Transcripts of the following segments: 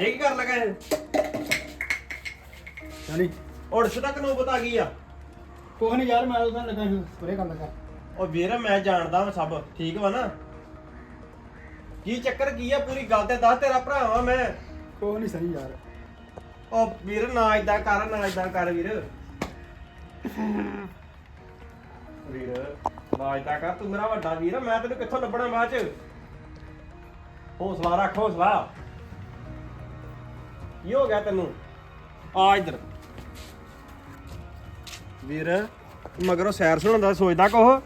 ਕਰ ਲਗਾ ਇਹ? ਜਾਨੀ ਹੁਣ ਤੱਕ ਨੋਬਤ ਆ ਗਈ ਆ। ਕੋਹ ਨਹੀਂ ਯਾਰ ਮੈਂ ਉਹਦਾ ਲੱਗਾ ਸੀ ਸਪਰੇ ਕਰਨ ਲੱਗਾ। ਉਹ ਵੀਰ ਮੈਂ ਜਾਣਦਾ ਵਾ ਸਭ ਠੀਕ ਵਾ ਨਾ? ਕੀ ਚੱਕਰ ਕੀ ਆ ਪੂਰੀ ਗੱਲ ਤੇ ਦੱਸ ਤੇਰਾ ਭਰਾ ਵਾਂ ਮੈਂ। ਕੋਹ ਨਹੀਂ ਸਹੀ ਯਾਰ। ਉਹ ਵੀਰ ਨਾ ਇਦਾਂ ਕਰ ਨਾ ਇਦਾਂ ਕਰ ਵੀਰ। ਵੀਰ ਨਾ ਇਦਾਂ ਕਰ ਤੂੰ ਮੇਰਾ ਵੱਡਾ ਵੀਰ ਆ, ਮੈਂ ਤੈਨੂੰ ਕਿੱਥੋਂ ਲੱਭਣਾ ਬਾਅਦ ਚ? ਹੌਸਲਾ ਰੱਖ ਹੌਸਲਾ। ਕੀ ਹੋ ਗਿਆ ਤੈਨੂੰ? ਆ ਇੱਧਰ। ਵੀਰ ਮਗਰੋਂ ਸੈਰ ਸੁਣਦਾ ਸੋਚਦਾ ਕੋਹ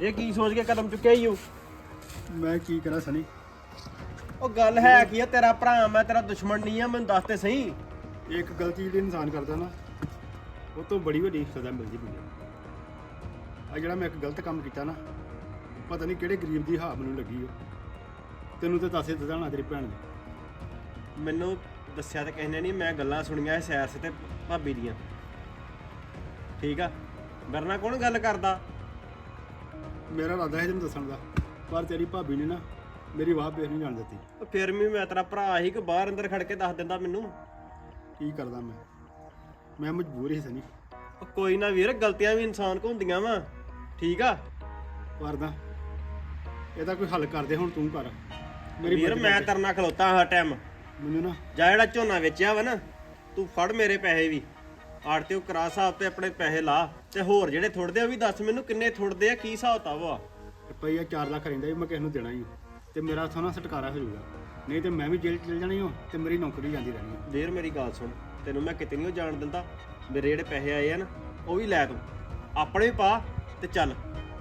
ਇਹ ਕੀ ਸੋਚ ਕੇ ਕਦਮ ਚੁੱਕਿਆ ਈ ਓ? ਮੈਂ ਕੀ ਕਰਾਂ ਸਨੀ? ਉਹ ਗੱਲ ਹੈ ਕੀ ਆ ਤੇਰਾ ਭਰਾ ਮੈਂ ਤੇਰਾ ਦੁਸ਼ਮਣ ਨਹੀਂ ਆ ਮੈਨੂੰ ਦੱਸ ਤੇ ਸਹੀ। ਇੱਕ ਗਲਤੀ ਜਿਹੜੀ ਇਨਸਾਨ ਕਰਦਾ ਨਾ ਉਹ ਤੋਂ ਬੜੀ ਵੱਡੀ ਸਜ਼ਾ ਮਿਲਦੀ ਪਈ ਆ ਜਿਹੜਾ ਮੈਂ ਇੱਕ ਗਲਤ ਕੰਮ ਕੀਤਾ ਨਾ ਪਤਾ ਨਹੀਂ ਕਿਹੜੇ ਗਰੀਬ ਦੀ ਹਾਰ ਮੈਨੂੰ ਲੱਗੀ ਉਹ ਤੈਨੂੰ ਤੇ ਦੱਸੇ ਦਜ਼ਾਣਾ ਤੇਰੀ ਭੈਣ ਨੇ। ਮੈਨੂੰ ਦੱਸਿਆ ਤਾਂ ਕਿਸੇ ਨੇ ਨਹੀਂ ਮੈਂ ਗੱਲਾਂ ਸੁਣੀਆਂ ਸੀ ਸੈਰ ਤੇ ਭਾਬੀ ਦੀਆਂ। ਠੀਕ ਆ? ਮੇਰੇ ਨਾਲ ਕੌਣ ਗੱਲ ਕਰਦਾ? ਮੇਰਾ ਇਰਾਦਾ ਹੈ ਤੈਨੂੰ ਦੱਸਣ ਦਾ ਪਰ ਤੇਰੀ ਭਾਬੀ ਨੇ ਨਾ ਮੇਰੀ ਵਾਹ ਬੇਖ ਨਹੀਂ ਜਾਣ ਦਿੱਤੀ। ਉਹ ਫਿਰ ਵੀ ਮੈਂ ਤੇਰਾ ਭਰਾ ਹੀ ਕਿ ਬਾਹਰ ਅੰਦਰ ਖੜ ਕੇ ਦੱਸ ਦਿੰਦਾ ਮੈਨੂੰ? ਕੀ ਕਰਦਾ ਮੈਂ? ਮੈਂ ਮਜਬੂਰ ਹੀ ਸਨੀ। ਉਹ ਕੋਈ ਨਾ ਵੀਰ ਗਲਤੀਆਂ ਵੀ ਇਨਸਾਨ ਕੋ ਹੁੰਦੀਆਂ ਵਾ। ਠੀਕ ਆ? ਕਰਦਾ ਇਹਦਾ ਕੋਈ ਹੱਲ ਕਰਦੇ ਹੁਣ ਤੂੰ ਕਰ। ਮੇਰੀ ਵੀਰ ਮਦਦ ਮੈਂ ਕਰ। ਤੇਰੇ ਨਾਲ ਖਲੋਤਾ ਹਾਂ ਟਾਈਮ ਮੈਨੂੰ ਨਾ ਜਾ ਜਿਹੜਾ ਝੋਨਾ ਵੇਚਿਆ ਵਾ ਨਾ ਤੂੰ ਫੜ ਮੇਰੇ ਪੈਸੇ ਵੀ। ਆੜਤੇ ਉਹ ਕਰਾ ਸਾਹਿਬ ਤੇ ਆਪਣੇ ਪੈਸੇ ਲਾ ਤੇ ਹੋਰ ਜਿਹੜੇ ਥੁੜਦੇ ਆ ਉਹ ਵੀ ਦੱਸ ਮੈਨੂੰ ਕਿੰਨੇ ਥੁੜਦੇ ਆ ਕੀ ਹਿਸਾਬ ਤਾ ਵਾ ਰੁਪਈਆ 4 ਲੱਖ ਰਹਿੰਦਾ ਸੀ ਮੈਂ ਕਿਸੇ ਨੂੰ ਦੇਣਾ ਹੀ ਤੇ ਮੇਰਾ ਉੱਥੋਂ ਨਾ ਛੁਟਕਾਰਾ ਹੋ ਜਾਊਗਾ। ਨਹੀਂ ਤੇ ਮੈਂ ਵੀ ਜੇਲ੍ਹ ਚਲ ਜਾਣੀ ਹਾਂ ਤੇ ਮੇਰੀ ਨੌਕਰੀ ਜਾਂਦੀ ਰਹਿਣੀ ਆ। ਵੀਰ ਮੇਰੀ ਗੱਲ ਸੁਣ ਤੈਨੂੰ ਮੈਂ ਕਿਤੇ ਨਹੀਂ ਜਾਣ ਦਿੰਦਾ। ਮੇਰੇ ਜਿਹੜੇ ਪੈਸੇ ਆਏ ਆ ਨਾ ਉਹ ਵੀ ਲੈ ਤੂੰ। ਆਪਣੇ ਵੀ ਪਾ ਤੇ ਚੱਲ।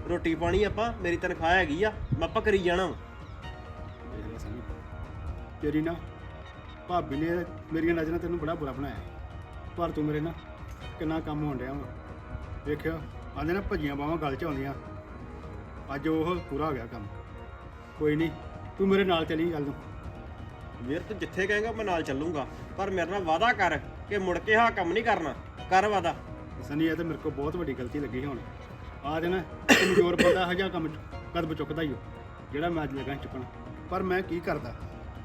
ਰੋਟੀ ਪਾਣੀ ਆਪਾਂ ਮੇਰੀ ਤਨਖਾਹ ਹੈਗੀ ਆ ਮੈਂ ਆਪਾਂ ਕਰੀ ਜਾਣਾ ਵਾ। ਦੇਖ ਲੈ ਸਨੀ ਤੇਰੀ ਨਾ ਭਾਬੀ ਨੇ ਮੇਰੀਆਂ ਨਜ਼ਰਾਂ ਤੈਨੂੰ ਬੜਾ ਬੁਰਾ ਬਣਾਇਆ। ਪਰ ਤੂੰ ਮੇਰੇ ਨਾ ਕਿੰਨਾ ਕੰਮ ਹੋਣ ਡਿਆ ਵਾ। ਵੇਖਿਆ ਆਂਦੇ ਨਾ ਭੱਜੀਆਂ ਬਾਵਾਂ ਗਲ 'ਚ ਆਉਂਦੀਆਂ। ਅੱਜ ਉਹ ਪੂਰਾ ਹੋ ਗਿਆ ਕੰਮ। ਕੋਈ ਨਹੀਂ ਤੂੰ ਮੇਰੇ ਨਾਲ ਚਲੀ ਗੱਲ ਨੂੰ। ਵੀਰ ਤੂੰ ਜਿੱਥੇ ਕਹੇਗਾ ਮੈਂ ਨਾਲ ਚੱਲੂਗਾ। ਪਰ ਮੇਰੇ ਨਾਲ ਵਾਅਦਾ ਕਰ ਕਿ ਮੁੜ ਕੇ ਆਹ ਕੰਮ ਨਹੀਂ ਕਰਨਾ। ਕਰ ਵਾਅਦਾ। ਸਨੀ ਇਹ ਤੇ ਮੇਰੇ ਕੋਲ ਬਹੁਤ ਵੱਡੀ ਗਲਤੀ ਲੱਗੀ ਹੁਣ। ਆ ਦੇ ਨਾ ਕਮਜ਼ੋਰ ਬੰਦਾ ਹਜਾ ਕੰਮ ਕਦਮ ਚੁੱਕਦਾ ਹੀ ਉਹ ਜਿਹੜਾ ਮੈਂ ਅੱਜ ਲੱਗਾ ਸੀ ਚੁੱਕਣ। ਪਰ ਮੈਂ ਕੀ ਕਰਦਾ?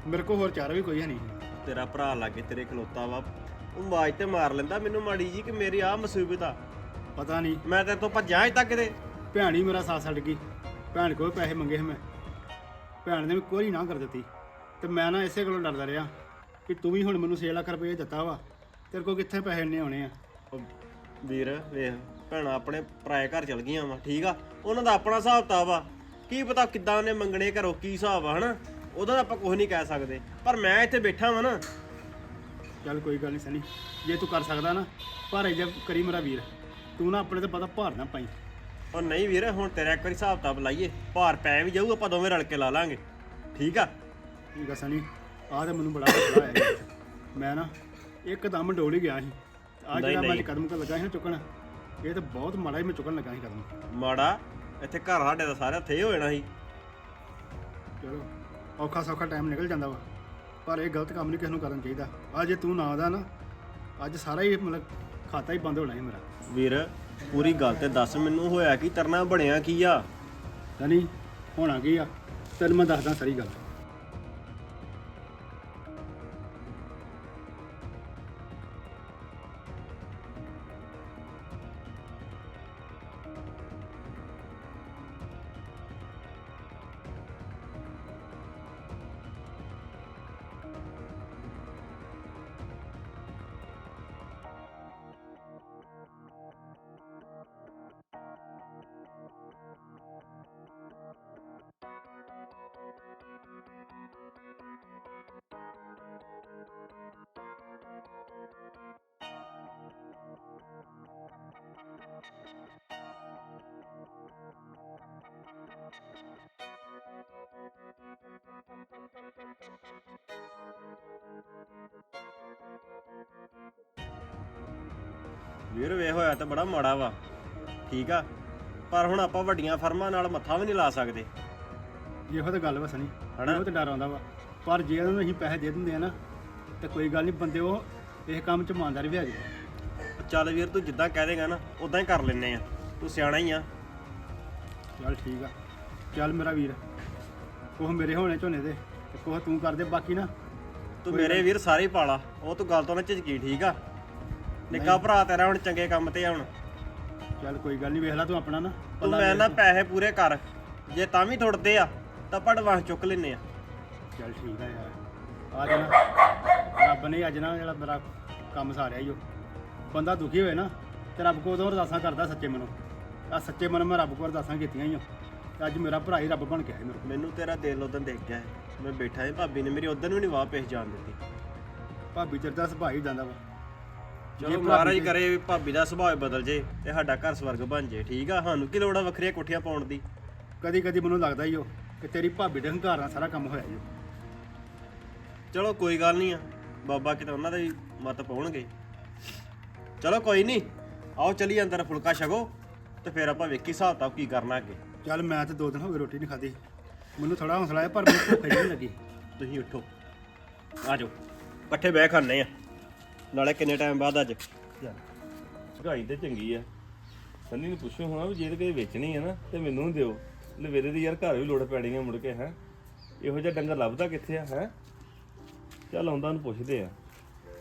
ਮੇਰੇ ਕੋਲ ਹੋਰ ਚਾਰਾ ਵੀ ਕੋਈ ਹੈ ਨਹੀਂ। ਤੇਰਾ ਭਰਾ ਲਾਗੇ ਤੇਰੇ ਖਲੋਤਾ ਵਾ। ਉਹ ਮਾਜ ਤੇ ਮਾਰ ਲੈਂਦਾ ਮੈਨੂੰ ਮਾੜੀ ਜੀ ਕਿ ਮੇਰੀ ਆਹ ਮੁਸੀਬਤ ਆ। ਪਤਾ ਨਹੀਂ। ਮੈਂ ਤੇਰੇ ਤੋਂ ਭੱਜਾਂ ਅਜ ਤੱਕ ਕਿਤੇ ਭੈਣ ਮੇਰਾ ਸਾਥ ਛੱਡ ਗਈ। ਭੈਣ ਕੋਲ ਪੈਸੇ ਮੰਗੇ ਸੀ ਮੈਂ। ਭੈਣ ਨੇ ਵੀ ਕੋਈ ਨਾ ਕਰ ਦਿੱਤੀ। ਤੇ ਮੈਂ ਨਾ ਇਸੇ ਕੋਲੋਂ ਡਰਦਾ ਰਿਹਾ ਕਿ ਤੂੰ ਵੀ ਹੁਣ ਮੈਨੂੰ 6 ਲੱਖ ਰੁਪਏ ਦਿੱਤਾ ਵਾ। ਤੇਰੇ ਕੋਲ ਕਿੱਥੇ ਪੈਸੇ ਇੰਨੇ ਆਉਣੇ ਆ? ਉਹ ਵੀਰ ਵੇਖ ਭੈਣਾਂ ਆਪਣੇ ਪਰਾਏ ਘਰ ਚਲ ਗਈਆਂ ਵਾ ਠੀਕ ਆ? ਉਹਨਾਂ ਦਾ ਆਪਣਾ ਹਿਸਾਬ ਕਿਤਾਬ ਆ। ਕੀ ਪਤਾ ਕਿੱਦਾਂ ਉਹਨੇ ਮੰਗਣੇ ਘਰੋਂ ਕੀ ਹਿਸਾਬ ਆ ਹਨਾ? ਉਹਦਾ ਤਾਂ ਆਪਾਂ ਕੁਝ ਨਹੀਂ ਕਹਿ ਸਕਦੇ। ਪਰ ਮੈਂ ਇੱਥੇ ਬੈਠਾ ਵਾਂ ਨਾ। ਚੱਲ ਕੋਈ ਗੱਲ ਨਹੀਂ ਸਨੀ ਜੇ ਤੂੰ ਕਰ ਸਕਦਾ ਨਾ ਪਰ ਇਹ ਕਰੀ ਮੇਰਾ ਵੀਰ। ਤੂੰ ਨਾ ਆਪਣੇ ਤੇ ਪਤਾ ਭਾਰ ਨਾ ਪਾਈ। ਉਹ ਨਹੀਂ ਵੀਰ ਹੁਣ ਤੇਰਾ ਇੱਕ ਵਾਰੀ ਹਿਸਾਬ ਕਿਤਾਬ ਲਾਈਏ। ਭਾਰ ਪੈ ਵੀ ਜਾਊ ਆਪਾਂ ਦੋਵੇਂ ਰਲ ਕੇ ਲਾ ਲਾਂਗੇ। ਠੀਕ ਆ? ਠੀਕ ਆ ਸਨੀ ਆਹ ਤੇ ਮੈਨੂੰ ਬੜਾ ਹੌਸਲਾ ਆਇਆ। ਮੈਂ ਨਾ ਇੱਕਦਮ ਡੋਲ ਹੀ ਗਿਆ ਸੀ। ਆ ਜਿਹੜਾ ਮੈਂ। ਅੱਜ ਕਦਮ ਕਰ ਲੱਗਾ ਸੀ ਨਾ ਚੁੱਕਣ ਇਹ ਤਾਂ ਬਹੁਤ ਮਾੜਾ ਹੀ ਮੈਂ ਚੁੱਕਣ ਲੱਗਾ ਸੀ ਕਦਮ। ਮਾੜਾ? ਇੱਥੇ ਘਰ ਸਾਡੇ ਦਾ ਸਾਰੇ ਹੱਥੇ ਹੋ ਜਾਣਾ ਸੀ। ਚਲੋ। ਔਖਾ ਸੌਖਾ ਟਾਈਮ ਨਿਕਲ ਜਾਂਦਾ ਵਾ। ਪਰ ਇਹ ਗਲਤ ਕੰਮ ਨਹੀਂ ਕਿਸੇ ਨੂੰ ਕਰਨਾ ਚਾਹੀਦਾ। ਆ ਜੇ ਤੂੰ ਨਾ ਆਦਾ ਨਾ ਅੱਜ ਸਾਰਾ ਹੀ ਮਤਲਬ ਖਾਤਾ ਹੀ ਬੰਦ ਹੋਣਾ ਸੀ ਮੇਰਾ। ਵੀਰ ਪੂਰੀ ਗੱਲ ਤੇ ਦੱਸ ਮੈਨੂੰ ਹੋਇਆ ਕੀ ਤਰਨਾ ਬਣਿਆ ਕੀ ਆ? ਸਨੀ ਹੋਣਾ ਕੀ ਆ? ਤੈਨੂੰ ਮੈਂ ਦੱਸਦਾ ਸਾਰੀ ਗੱਲ। ਵੀਰ ਵੇ ਹੋਇਆ ਤਾਂ ਬੜਾ ਮਾੜਾ ਵਾ। ਠੀਕ ਆ। ਪਰ ਹੁਣ ਆਪਾਂ ਵੱਡੀਆਂ ਫਰਮਾਂ ਨਾਲ ਮੱਥਾ ਵੀ ਨਹੀਂ ਲਾ ਸਕਦੇ। ਇਹੋ ਤਾਂ ਗੱਲ ਵਾ ਸਨੀ। ਹਨਾ? ਇਹੋ ਤਾਂ ਡਰ ਆਉਂਦਾ ਵਾ। ਪਰ ਜੇ ਉਹਨਾਂ ਨੂੰ ਅਸੀਂ ਪੈਸੇ ਦੇ ਦਿੰਦੇ ਆ ਨਾ ਤੇ ਕੋਈ ਗੱਲ ਨਹੀਂ ਬੰਦੇ ਉਹ ਇਹ ਕੰਮ ਚ ਇਮਾਨਦਾਰੀ ਵੀ ਹੈਗੇ। ਚੱਲ ਵੀਰ ਤੂੰ ਜਿੱਦਾਂ ਕਹਿ ਦੇਗਾ ਨਾ ਉਦਾਂ ਹੀ ਕਰ ਲੈਨੇ ਆ। ਤੂੰ ਸਿਆਣਾ ਹੀ ਆ। ਚੱਲ ਠੀਕ ਆ। ਚੱਲ ਮੇਰਾ ਵੀਰ ਕੋਹ ਮੇਰੇ ਹੋਣੇ ਝੋਨੇ ਦੇ ਤੇ ਕੋਹ ਤੂੰ ਕਰਦੇ ਬਾਕੀ ਨਾ ਤੂੰ ਮੇਰੇ ਵੀਰ ਸਾਰੇ ਹੀ ਪਾਲਾ। ਉਹ ਤੂੰ ਗੱਲ ਤੋਂ ਨਾ ਝਿਜਕੀ ਠੀਕ ਆ? ਨਿੱਕਾ ਭਰਾ ਤੇਰਾ ਹੁਣ ਚੰਗੇ ਕੰਮ ਤੇ ਆ ਹੁਣ। ਚੱਲ ਕੋਈ ਗੱਲ ਨਹੀਂ ਵੇਖ ਲੈ ਤੂੰ ਆਪਣਾ ਨਾ ਤੂੰ ਮੈਂ ਨਾ ਪੈਸੇ ਪੂਰੇ ਕਰ। ਜੇ ਤਾਂ ਵੀ ਥੁੜਦੇ ਆ ਤਾਂ ਪੜਵਾਂ ਚੁੱਕ ਲੈਨੇ ਆ। ਚੱਲ ਠੀਕ ਆ ਯਾਰ। ਅੱਜ ਨਾ। ਰੱਬ ਨੇ ਅੱਜ ਨਾ ਜਿਹੜਾ ਮੇਰਾ ਕੰਮ ਸਾਰਿਆ ਈ ਉਹ ਬੰਦਾ ਦੁਖੀ ਹੋਏ ਨਾ ਤੇ ਰੱਬ ਕੋਲ ਉਦੋਂ ਅਰਦਾਸਾਂ ਕਰਦਾ ਸੱਚੇ ਮਨੋਂ। ਆ ਸੱਚੇ ਮਨ ਮੈਂ ਰੱਬ ਕੋਲ ਅਰਦਾਸਾਂ ਕੀਤੀਆਂ ਹੀ ਆ ਤੇ ਅੱਜ ਮੇਰਾ ਭਰਾ ਹੀ ਰੱਬ ਬਣ ਕੇ ਮੇਰੇ ਮੈਨੂੰ ਤੇਰਾ ਦਿਲ ਉਦੋਂ ਦੇਖ ਗਿਆ। ਮੈਂ ਬੈਠਾ ਸੀ ਭਾਬੀ ਨੇ ਮੇਰੀ ਉਦੋਂ ਵੀ ਨਹੀਂ ਵਾਹ ਪਹਿਚਾਨ ਦਿੱਤੀ। ਭਾਬੀ ਚਰਦਾ ਸੁਭਾਅ ਹੀ ਜਾਂਦਾ ਵਾ। ਚਲੋ ਮਹਾਰਾਜ ਕਰੇ ਵੀ ਭਾਬੀ ਦਾ ਸੁਭਾਅ ਬਦਲ ਜੇ ਤੇ ਸਾਡਾ ਘਰ ਸਵਰਗ ਬਣ ਜੇ ਠੀਕ ਆ? ਸਾਨੂੰ ਕੀ ਲੋੜ ਆ ਵੱਖਰੀਆਂ ਕੋਠੀਆਂ ਪਾਉਣ ਦੀ? ਕਦੀ ਕਦੀ ਮੈਨੂੰ ਲੱਗਦਾ ਹੀ ਉਹ ਕਿ ਤੇਰੀ ਭਾਬੀ ਦੇ ਹੰਕਾਰ ਨਾਲ ਸਾਰਾ ਕੰਮ ਹੋਇਆ ਹੀ ਚਲੋ ਕੋਈ ਗੱਲ ਨਹੀਂ ਆ। ਬਾਬਾ ਕਿਤੇ ਉਹਨਾਂ ਦੇ ਵੀ ਮਤ ਪਾਉਣਗੇ। ਚਲੋ ਕੋਈ ਨਹੀਂ ਆਓ ਚਲੀ ਅੰਦਰ ਫੁਲਕਾ ਛਕੋ ਤੇ ਫਿਰ ਆਪਾਂ ਵੇਖੀ ਹਿਸਾਬ ਤਾਬ ਕੀ ਕਰਨਾ ਅੱਗੇ। ਚੱਲ ਮੈਂ ਤੇ ਦੋ ਦਿਨ ਹੋ ਗਏ ਰੋਟੀ ਨਹੀਂ ਖਾਧੀ। ਮੈਨੂੰ ਥੋੜਾ ਹੌਸਲਾ ਹੈ ਪਰ ਮੈਨੂੰ ਭੁੱਖ ਨਹੀਂ ਲੱਗੀ। ਤੁਸੀਂ ਉੱਠੋ। ਆ ਜਾਓ। ਇਕੱਠੇ ਬਹਿ ਖਾਣੇ ਆ। ਨਾਲੇ ਕਿੰਨੇ ਟਾਈਮ ਬਾਅਦ ਅੱਜ? ਚੱਲ ਸਗਾਈ ਤੇ ਚੰਗੀ ਆ। ਸੰਨੀ ਨੂੰ ਪੁੱਛੋ ਹੋਣਾ ਵੀ ਜੇ ਤੇ ਕਿਤੇ ਵੇਚਣੀ ਆ ਨਾ ਤੇ ਮੈਨੂੰ ਦਿਓ। ਲਵੇਰੇ ਦੀ ਯਾਰ ਘਰ ਵੀ ਲੋੜ ਪੈਣੀ ਆ ਮੁੜ ਕੇ ਹੈ। ਇਹੋ ਜਿਹਾ ਡੰਗਰ ਲੱਭਦਾ ਕਿੱਥੇ ਆ ਹੈ? ਚੱਲ ਆਉਂਦਾ ਉਹਨੂੰ ਪੁੱਛਦੇ ਆ।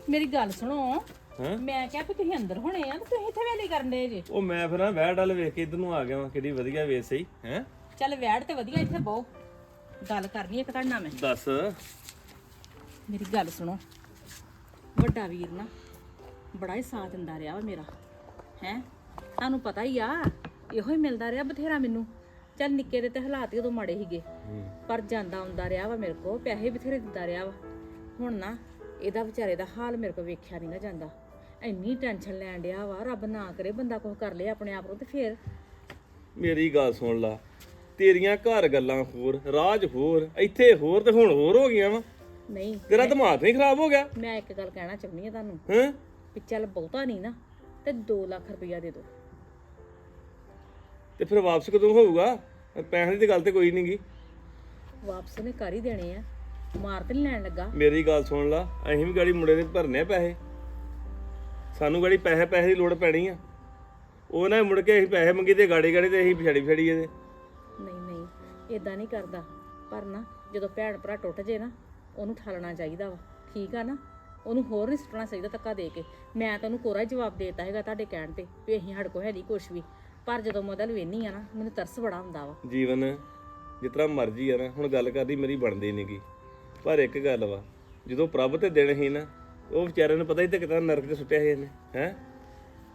ਮੇਰੀ ਗੱਲ ਸੁਣੋ। ਹੈਂ? ਮੈਂ ਕਿਹਾ ਵੀ ਤੁਸੀਂ ਅੰਦਰ ਹੋਣੇ ਆ ਤੇ ਤੁਸੀਂ ਇੱਥੇ ਵੇਲੇ ਕਰਨ ਦੇ ਜੇ। ਉਹ ਮੈਂ ਫਿਰ ਨਾ ਵਹਿ ਡਲ ਵੇਖ ਕੇ ਇਧਰ ਨੂੰ ਆ ਗਿਆ ਵਾਂ ਕਿਹੜੀ ਵਧੀਆ ਵੇਚ ਸਹੀ ਹੈ? ਚੱਲ ਵੈੜ ਤੇ ਵਧੀਆ ਇੱਥੇ ਬਹੁ। ਗੱਲ ਕਰਨੀ ਇੱਕ ਤੁਹਾਡੇ ਨਾਲ ਮੈਂ। ਦੱਸ। ਮੇਰੀ ਗੱਲ ਸੁਣੋ। ਵੱਡਾ ਵੀਰ ਨਾ ਬੜਾ ਹੀ ਸਾਥ ਦਿੰਦਾ ਰਿਹਾ ਵਾ ਮੇਰਾ ਹੈ? ਤੁਹਾਨੂੰ ਪਤਾ ਹੀ ਆ ਇਹੋ ਹੀ ਮਿਲਦਾ ਰਿਹਾ ਬਥੇਰਾ ਮੈਨੂੰ। ਚੱਲ ਨਿੱਕੇ ਦੇ ਤੇ ਹਾਲਾਤ ਉਦੋਂ ਮਾੜੇ ਸੀਗੇ ਪਰ ਜਾਂਦਾ ਆਉਂਦਾ ਰਿਹਾ ਵਾ ਮੇਰੇ ਕੋ ਪੈਸੇ ਬਥੇਰੇ ਦਿੰਦਾ ਰਿਹਾ ਵਾ। ਹੁਣ ਨਾ ਇਹਦਾ ਵਿਚਾਰੇ ਦਾ ਹਾਲ ਮੇਰੇ ਕੋ ਵੇਖਿਆ ਨਹੀਂ ਨਾ ਜਾਂਦਾ। ਇੰਨੀ ਟੈਨਸ਼ਨ ਲੈਣ ਡਿਆ ਵਾ ਰੱਬ ਨਾ ਕਰੇ ਬੰਦਾ ਕੁਝ ਕਰ ਲੇ ਆਪਣੇ ਆਪ ਨੂੰ ਤੇ ਫੇਰ। ਮੇਰੀ ਗੱਲ ਸੁਣ ਲਾ ਤੇਰੀਆਂ ਘਰ ਗੱਲਾਂ ਹੋਰ ਰਾਜ ਹੋਰ ਇੱਥੇ ਹੋਰ ਤੇ ਹੁਣ ਹੋਰ ਹੋ ਗਈਆਂ ਵਾ। ਨਹੀਂ ਤੇਰਾ ਦਿਮਾਗ ਨਹੀਂ ਖਰਾਬ ਹੋ ਗਿਆ? ਮੈਂ ਇੱਕ ਗੱਲ ਕਹਿਣਾ ਚਾਹੁੰਦੀ ਆ ਤੁਹਾਨੂੰ। ਹੈ? ਵੀ ਚੱਲ ਬਹੁਤਾ ਨਹੀਂ ਨਾ ਤੇ 2 ਲੱਖ ਰੁਪਈਆ ਦੇ ਦਿਓ ਤੇ ਫਿਰ ਵਾਪਸ ਕਦੋਂ ਹੋਊਗਾ? ਪੈਸੇ ਦੀ ਗੱਲ ਤੇ ਕੋਈ ਨਹੀਂਗੀ ਵਾਪਸ ਨੇ ਕਰ ਹੀ ਦੇਣੇ ਆ। ਮਾਰ ਤੇ ਨੀ ਲੈਣ ਲੱਗਾ। ਮੇਰੀ ਗੱਲ ਸੁਣ ਲਾ ਅਸੀਂ ਵੀ ਗਾੜੀ ਮੁੰਡੇ ਦੇ ਭਰਨੇ ਆ ਪੈਸੇ। ਸਾਨੂੰ ਗਾੜੀ ਪੈਸੇ ਪੈਸੇ ਦੀ ਲੋੜ ਪੈਣੀ ਆ। ਉਹ ਨਾ ਮੁੜ ਕੇ ਅਸੀਂ ਪੈਸੇ ਮੰਗੀ ਤੇ ਗਾੜੀ ਗਾੜੀ ਤੇ ਅਸੀਂ ਪਿਛੜੀ ਪਿਛੜੀ ਇਹਦੇ। ਨਹੀਂ ਨਹੀਂ ਇਦਾਂ ਨਹੀਂ ਕਰਦਾ। ਪਰ ਨਾ ਜਦੋਂ ਭੈਣ ਭਰਾ ਟੁੱਟ ਜੇ ਨਾ ਉਹਨੂੰ ਠਾਲਣਾ ਚਾਹੀਦਾ ਵਾ, ਠੀਕ ਆ ਨਾ? ਉਹਨੂੰ ਹੋਰ ਨਹੀਂ ਸੁੱਟਣਾ ਚਾਹੀਦਾ ਧੱਕਾ ਦੇ ਕੇ। ਮੈਂ ਤਾਂ ਉਹਨੂੰ ਕੋਰਾ ਹੀ ਜਵਾਬ ਦੇਤਾ ਹੈਗਾ ਤੁਹਾਡੇ ਕਹਿਣ ਤੇ ਵੀ ਅਸੀਂ ਸਾਡੇ ਕੋਲ ਹੈ ਨਹੀਂ ਕੁਛ ਵੀ। ਪਰ ਜਦੋਂ ਮੈਂ ਮਦਲ ਵੇਨੀ ਆ ਨਾ, ਮੈਨੂੰ ਤਰਸ ਬੜਾ ਹੁੰਦਾ ਵਾ। ਜੀਵਨ, ਜਿਸ ਤਰ੍ਹਾਂ ਮਰਜ਼ੀ ਆ ਨਾ, ਹੁਣ ਗੱਲ ਕਰਦੀ ਮੇਰੀ ਬਣਦੀ ਨਹੀਂਗੀ ਪਰ ਇੱਕ ਗੱਲ ਵਾ, ਜਦੋਂ ਪ੍ਰਭ ਤੇ ਦਿਨ ਹੀ ਨਾ, ਉਹ ਵਿਚਾਰੇ ਨੂੰ ਪਤਾ ਹੀ ਤੇ ਕਿਤਾ ਨਰਕ 'ਚ ਸੁੱਟਿਆ ਸੀ ਇਹਨੇ, ਹੈ?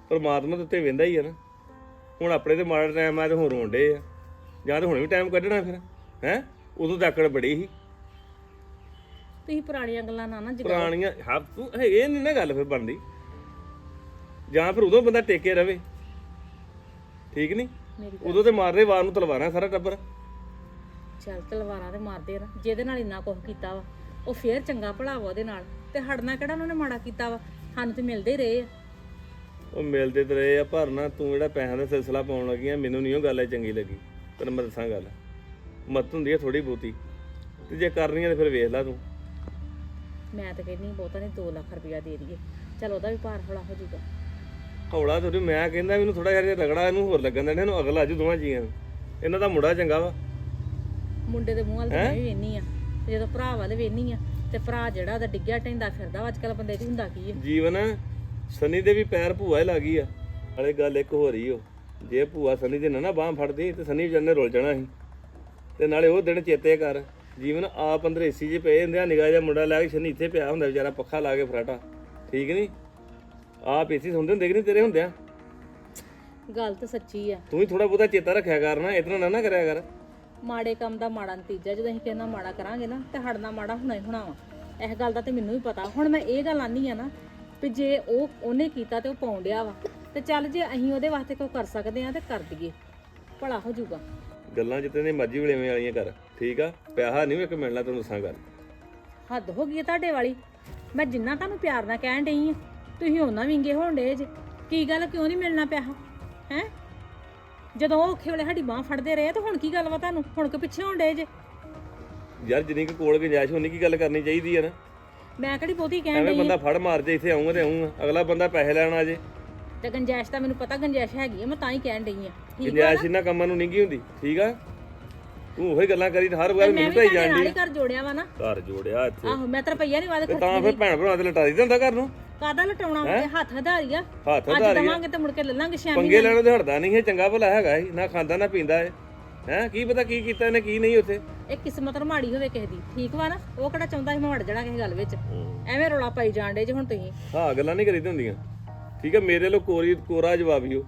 ਪਰਮਾਤਮਾ ਦੇ ਉੱਤੇ ਵੇਂਦਾ ਹੀ ਆ ਨਾ। ਹੁਣ ਆਪਣੇ ਤੇ ਮਾੜਾ ਟਾਈਮ ਆ ਤੇ ਹੁਣ ਰੋਂਡੇ ਆ। ਜਾਂ ਤੇ ਹੁਣ ਵੀ ਟਾਈਮ ਕੱਢਣਾ ਫਿਰ, ਹੈ? ਉਦੋਂ ਤਾਂ ਬੜੀ ਸੀ। ਤੁਸੀਂ ਪੁਰਾਣੀਆਂ ਗੱਲਾਂ ਨਾ ਨਾ ਜਗਾ ਪੁਰਾਣੀਆਂ ਹਾਂ ਤੂੰ ਇਹ ਨਹੀਂ ਨਾ ਗੱਲ ਫਿਰ ਬਣਦੀ। ਜਾਂ ਫਿਰ ਉਦੋਂ ਬੰਦਾ ਟੇਕੇ ਰਵੇ। ਠੀਕ ਨਹੀਂ ਮੇਰੀ ਉਦੋਂ ਤੇ ਮਾਰਦੇ ਵਾਰ ਨੂੰ ਤਲਵਾਰਾਂ ਸਾਰਾ ਟੱਬਰ। ਚੱਲ ਤਲਵਾਰਾਂ ਤੇ ਮਾਰਦੇ ਨਾ ਜਿਹਦੇ ਨਾਲ ਇੰਨਾ ਕੁਝ ਕੀਤਾ ਵਾ ਉਹ ਫੇਰ ਚੰਗਾ ਭਲਾ ਵਾ ਉਹਦੇ ਨਾਲ। ਤੇ ਹੜਨਾ ਕਿਹੜਾ ਉਹਨਾਂ ਨੇ ਮਾੜਾ ਕੀਤਾ ਵਾ? ਸਾਨੂੰ ਤੇ ਮਿਲਦੇ ਹੀ ਰਹੇ ਆ। ਉਹ ਮਿਲਦੇ ਤੇ ਰਹੇ ਆ ਪਰ ਨਾ ਤੂੰ ਜਿਹੜਾ ਪੈਸਿਆਂ ਦਾ ਸਿਲਸਿਲਾ ਪਾਉਣ ਲੱਗੀ ਆ ਮੈਨੂੰ ਨਹੀਂ ਉਹ ਗੱਲ ਇਹ ਚੰਗੀ ਲੱਗੀ। ਤੈਨੂੰ ਮੈਂ ਦੱਸਾਂ ਗੱਲ। ਮਤ ਹੁੰਦੀ ਆ ਥੋੜੀ ਬਹੁਤੀ। ਤੇ ਜੇ ਕਰਨੀ ਆ ਤੇ ਫਿਰ ਵੇਖ ਲੈ ਤੂੰ। ਮੈਂ ਤਾਂ ਕਹਿੰਦੀ ਬਹੁਤਾ ਨਹੀਂ 2 ਲੱਖ ਰੁਪਇਆ ਦੇ ਦਈਏ। ਚੱਲ ਉਹਦਾ ਵੀ ਭਾਰ ਹੌਲਾ ਹੋ ਜਾਊਗਾ। ਹੌਲਾ ਥੋੜੀ ਮੈਂ ਕਹਿੰਦਾ ਮੈਨੂੰ ਥੋੜਾ ਜਿਹਾ ਰਗੜਾ ਇਹਨੂੰ ਹੋਰ ਲੱਗਣ ਦੇਣਾ ਇਹਨੂੰ ਅਗਲਾ ਜੂ ਦੋਵਾਂ ਜੀਆਂ ਨੂੰ। ਇਹਨਾਂ ਦਾ ਮੁੰਡਾ ਚੰਗਾ ਵਾ। ਮੁੰਡੇ ਦੇ ਮੂੰਹ ਵੱਲ ਤਾਂ ਮੈਂ ਵੀ ਵੇਨੀ ਆ ਤੇ ਜਦੋਂ ਭਰਾ ਵੱਲ ਵੇਨੀ ਆ ਤੇ ਭਰਾ ਜਿਹੜਾ ਉਹਦਾ ਡਿੱਗਿਆ ਟੈਂਦਾ ਫਿਰਦਾ ਵਾ ਅੱਜ ਕੱਲ ਬੰਦੇ 'ਚ ਹੁੰਦਾ ਕੀ ਆ? ਜੀਵਨ ਸਨੀ ਦੇ ਵੀ ਪੈਰ ਭੂਆ ਹੀ ਲੱਗੀ ਆ। ਨਾਲੇ ਗੱਲ ਇੱਕ ਹੋ ਰਹੀ ਓ ਜੇ ਭੂਆ ਸਨੀ ਦੇ ਨਾ ਨਾ ਬਾਹ ਫੜਦੀ ਤੇ ਸਨੀ ਵਿਚਾਰ ਨੇ ਰੁਲ ਜਾਣਾ ਸੀ। ਤੇ ਨਾਲੇ ਉਹ ਦਿਨ ਚੇਤੇ ਕਰ। ਜੀਵਨ ਆਪ ਅੰਦਰ ਏਸੀ 'ਚ ਪਏ ਹੁੰਦੇ ਆ ਨਿਗਾਹ ਜਿਹਾ ਮੁੰਡਾ ਲੈ ਕੇ ਸਨੀ ਇੱਥੇ ਪਿਆ ਹੁੰਦਾ ਵਿਚਾਰਾ ਪੱਖਾ ਲਾ ਕੇ ਫਰਾਟਾ। ਠੀਕ ਨਹੀਂ ਆਪ ਏਸੀ ਸੁਣਦੇ ਹੁੰਦੇ ਕਿ ਨਹੀਂ ਤੇਰੇ ਹੁੰਦਿਆਂ? ਗੱਲ ਤਾਂ ਸੱਚੀ ਆ। ਤੂੰ ਵੀ ਥੋੜਾ ਬਹੁਤਾ ਚੇਤਾ ਰੱਖਿਆ ਕਰ ਨਾ ਇਤਨਾ ਨਾ ਨਾ ਕਰਿਆ ਕਰ। ਮਾੜੇ ਕੰਮ ਦਾ ਮਾੜਾ ਨਤੀਜਾ ਜਦੋਂ ਅਸੀਂ ਕਿਸੇ ਨਾਲ ਮਾੜਾ ਕਰਾਂਗੇ ਨਾ ਤੇ ਨਾਲ ਮਾੜਾ ਹੋਣਾ ਹੀ ਹੋਣਾ ਵਾ। ਇਸ ਗੱਲ ਦਾ ਤੇ ਮੈਨੂੰ ਵੀ ਪਤਾ। ਹੁਣ ਮੈਂ ਇਹ ਗੱਲ ਆਨੀ ਆ ਨਾ ਵੀ ਜੇ ਉਹ ਉਹਨੇ ਕੀਤਾ ਤੇ ਉਹ ਪਾਉਣ ਡਿਆ ਵਾ ਤੇ ਚੱਲ ਜੇ ਅਸੀਂ ਉਹਦੇ ਵਾਸਤੇ ਕੋਈ ਕਰ ਸਕਦੇ ਆ ਤੇ ਕਰ ਦਈਏ। ਭਲਾ ਹੋ ਜਾਊਗਾ। ਗੱਲਾਂ ਜਿੱਤੇ ਨੇ ਮਰਜ਼ੀ ਵਲੇਵੇਂ ਵਾਲੀਆਂ ਕਰ। ਠੀਕ ਆ? ਪਿਆਹਾ ਨਹੀਂ ਇੱਕ ਮਿਲਣਾ ਤੈਨੂੰ ਦੱਸਾਂ ਗੱਲ। ਹੱਦ ਹੋ ਗਈ ਹੈ ਤੁਹਾਡੇ ਵਾਲੀ। ਮੈਂ ਜਿੰਨਾ ਤੁਹਾਨੂੰ ਪਿਆਰ ਨਾਲ ਕਹਿਣ ਡਈ ਆ ਤੁਸੀਂ ਉਹਨਾਂ ਵਿੰਗੇ ਹੋਣ ਡੇ ਜੇ। ਕੀ ਗੱਲ ਕਿਉਂ ਨਹੀਂ ਮਿਲਣਾ ਪਿਆ ਹੈ? ਜਦੋਂ ਉਹ ਔਖੇ ਵੇਲੇ ਸਾਡੀ ਬਾਹ ਫੜਦੇ ਰਹੇ ਤਾਂ ਹੁਣ ਕੀ ਗੱਲ ਵਾ ਤੁਹਾਨੂੰ? ਹੁਣ ਕਿ ਪਿੱਛੇ ਹੋਣ ਡੇ ਜੇ? ਯਾਰ ਜਿੰਨੀ ਕੁ ਕੋਲ ਗੁੰਜਾਇਸ਼ ਹੋਣੀ ਕੀ ਗੱਲ ਕਰਨੀ ਚਾਹੀਦੀ ਆ ਨਾ। ਮੈਂ ਕਿਹੜੀ ਬਹੁਤੀ ਕਹਿਣ ਐਵੇਂ ਡਈ ਬੰਦਾ ਫੜ ਮਾਰ ਜੇ ਇੱਥੇ ਆਉਂਗਾ ਤੇ ਆਉਂਗਾ ਅਗਲਾ ਬੰਦਾ ਪੈਸੇ ਲੈਣ ਆ ਜੇ। ਤੇ ਗੰਜੈਸ਼ ਤਾਂ ਮੈਨੂੰ ਪਤਾ ਗੰਜੈਸ਼ ਹੈਗੀ ਆ ਮੈਂ ਤਾਂ ਹੀ ਕਹਿਣ ਡਈ ਆ। ਠੀਕ ਆ ਗੁੰਜਾਇਸ਼ ਇਹਨਾਂ ਕੰਮਾਂ ਨੂੰ ਨਹੀਂ ਹੁੰਦੀ ਠੀਕ ਆ? ਤੂੰ ਉਹੀ ਗੱਲਾਂ ਕਰੀ ਤੇ ਹਰ ਵਾਰ ਮੈਨੂੰ ਤੁਹਾਡੇ ਨਾਲ ਜਾਂਦੀ ਹੀ ਘਰ ਜੋੜਿਆ ਵਾ ਨਾ। ਘਰ ਜੋੜਿਆ ਇੱਥੇ। ਆਹੋ ਮੈਂ ਤਾਂ ਰੁਪਈਆ ਨਹੀਂ ਵਾਦੇ ਤੇ ਤਾਂ ਫਿਰ ਭੈਣ ਭਰਾ ਤੇ ਲਟਾ ਦਿੰਦਾ ਘਰ ਨੂੰ? ਕਾਦਾ ਲਟਾਉਣਾ ਵਾ? ਤੇ ਹੱਥ ਹਧਾਰੀਆ ਹੱਥ ਅੱਜ ਧਾਰੀ ਦਵਾਂਗੇ ਤੇ ਮੁੜ ਕੇ ਲੈ ਲਾਂਗੇ ਛੇ ਪੰਗੇ ਲੈਣੋਂ ਤੇ ਹਟਦਾ ਨਹੀਂ ਇਹ ਚੰਗਾ ਭਲਾ ਹੈਗਾ ਸੀ ਨਾ ਖਾਂਦਾ ਨਾ ਪੀਂਦਾ ਏ ਹੈ? ਕੀ ਪਤਾ ਕੀ ਕੀਤਾ ਇਹਨੇ ਕੀ ਨਹੀਂ ਉੱਥੇ? ਇਹ ਕਿਸਮਤ ਮਾੜੀ ਹੋਵੇ ਕਿਸੇ ਦੀ। ਠੀਕ ਵਾ ਨਾ? ਉਹ ਕਿਹੜਾ ਚਾਹੁੰਦਾ ਸੀ ਮੈਂ ਵੜ ਜਾਣਾ ਕਿਸੇ ਗੱਲ ਵਿੱਚ। ਐਵੇਂ ਰੌਲਾ ਪਾਈ ਜਾਣ ਡੇ ਜੇ ਹੁਣ ਤੁਸੀਂ। ਹਾਂ ਗੱਲਾਂ ਨਹੀਂ ਕਰੀਦੀ ਹੁੰਦੀਆਂ। ਠੀਕ ਹੈ ਮੇਰੇ ਲੋ ਕੋਰੀ ਕੋਰਾ ਜਵਾਬ ਹੀ ਉਹ।